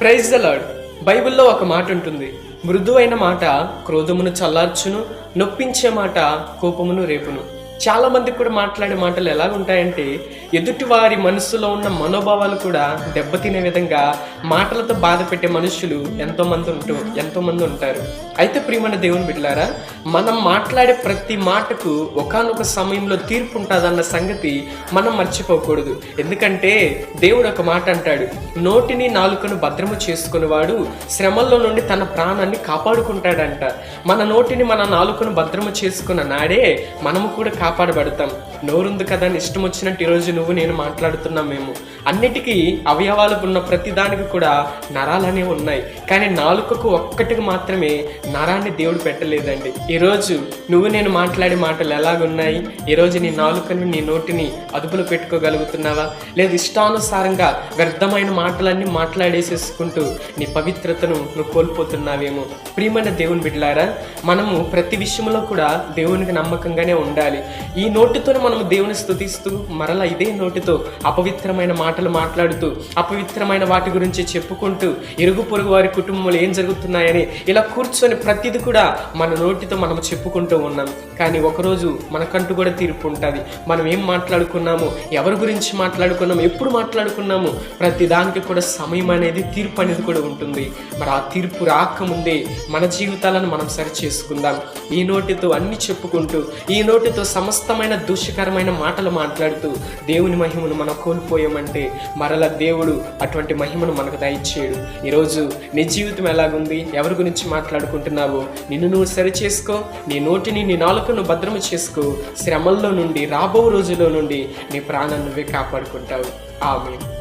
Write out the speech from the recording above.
Praise the lord బైబిల్లో ఒక మాట ఉంటుంది. మృదువైన మాట క్రోధమును చల్లార్చును నొప్పించే మాట కోపమును రేపును. చాలా మంది కూడా మాట్లాడే మాటలు ఎలా ఉంటాయంటే ఎదుటి వారి మనసులో ఉన్న మనోభావాలు కూడా దెబ్బతినే విధంగా మాటలతో బాధ పెట్టే మనుషులు ఎంతో మంది ఉంటూ ఎంతో మంది ఉంటారు. అయితే ప్రియమైన దేవుని బిడ్డలారా మనం మాట్లాడే ప్రతి మాటకు ఒకానొక సమయంలో తీర్పు ఉంటుందన్న సంగతి మనం మర్చిపోకూడదు. ఎందుకంటే దేవుడు ఒక మాట అంటాడు నోటిని నాలుకను భద్రము చేసుకునేవాడు శ్రమల్లో నుండి తన ప్రాణాన్ని కాపాడుకుంటాడంట. మన నోటిని మన నాలుకను భద్రము చేసుకున్న నాడే మనము కూడా కాపాడబడతాం. నోరుంది కదా అని ఇష్టం వచ్చినట్టు ఈరోజు నువ్వు నేను మాట్లాడుతున్నాం మేము. అన్నిటికీ అవయవాలు ఉన్న ప్రతి దానికి కూడా నరాలనే ఉన్నాయి. కానీ నాలుకకు ఒక్కటికి మాత్రమే నరాన్ని దేవుడు పెట్టలేదండి. ఈరోజు నువ్వు నేను మాట్లాడే మాటలు ఎలాగున్నాయి? ఈరోజు నీ నాలుకను నీ నోటిని అదుపులో పెట్టుకోగలుగుతున్నావా? లేదు ఇష్టానుసారంగా వ్యర్థమైన మాటలన్నీ మాట్లాడేసేసుకుంటూ నీ పవిత్రతను నువ్వు కోల్పోతున్నావేమో. ప్రియమైన దేవుని బిడ్డలారా మనము ప్రతి విషయంలో కూడా దేవునికి నమ్మకంగానే ఉండాలి. ఈ నోటితోనే మనం దేవుని స్థుతిస్తూ మరలా ఇదే నోటితో అపవిత్రమైన మాటలు మాట్లాడుతూ అపవిత్రమైన వాటి గురించి చెప్పుకుంటూ ఇరుగు పొరుగు వారి కుటుంబంలో ఏం జరుగుతున్నాయని ఇలా కూర్చొని ప్రతిది కూడా మన నోటితో మనం చెప్పుకుంటూ ఉన్నాం. కానీ ఒకరోజు మనకంటూ కూడా తీర్పు ఉంటుంది. మనం ఏం మాట్లాడుకున్నాము ఎవరి గురించి మాట్లాడుకున్నాము ఎప్పుడు మాట్లాడుకున్నాము ప్రతి దానికి కూడా సమయం అనేది తీర్పు అనేది కూడా ఉంటుంది. మరి ఆ తీర్పు రాకముందే మన జీవితాలను మనం సరి చేసుకుందాం ఈ నోటితో అన్ని చెప్పుకుంటూ ఈ నోటితో సమస్తమైన దూషకరమైన మాటలు మాట్లాడుతూ దేవుని మహిమను మనం కోల్పోయామంటే మరల దేవుడు అటువంటి మహిమను మనకు దయచేయడు. ఈరోజు నీ జీవితం ఎలాగుంది? ఎవరి గురించి మాట్లాడుకుంటున్నావో నిన్ను నువ్వు సరి చేసుకో నీ నోటిని నీ నాలుకను భద్రము చేసుకో. శ్రమల్లో నుండి రాబో రోజుల్లో నుండి నీ ప్రాణాన్ని నువ్వే కాపాడుకుంటావు. ఆమె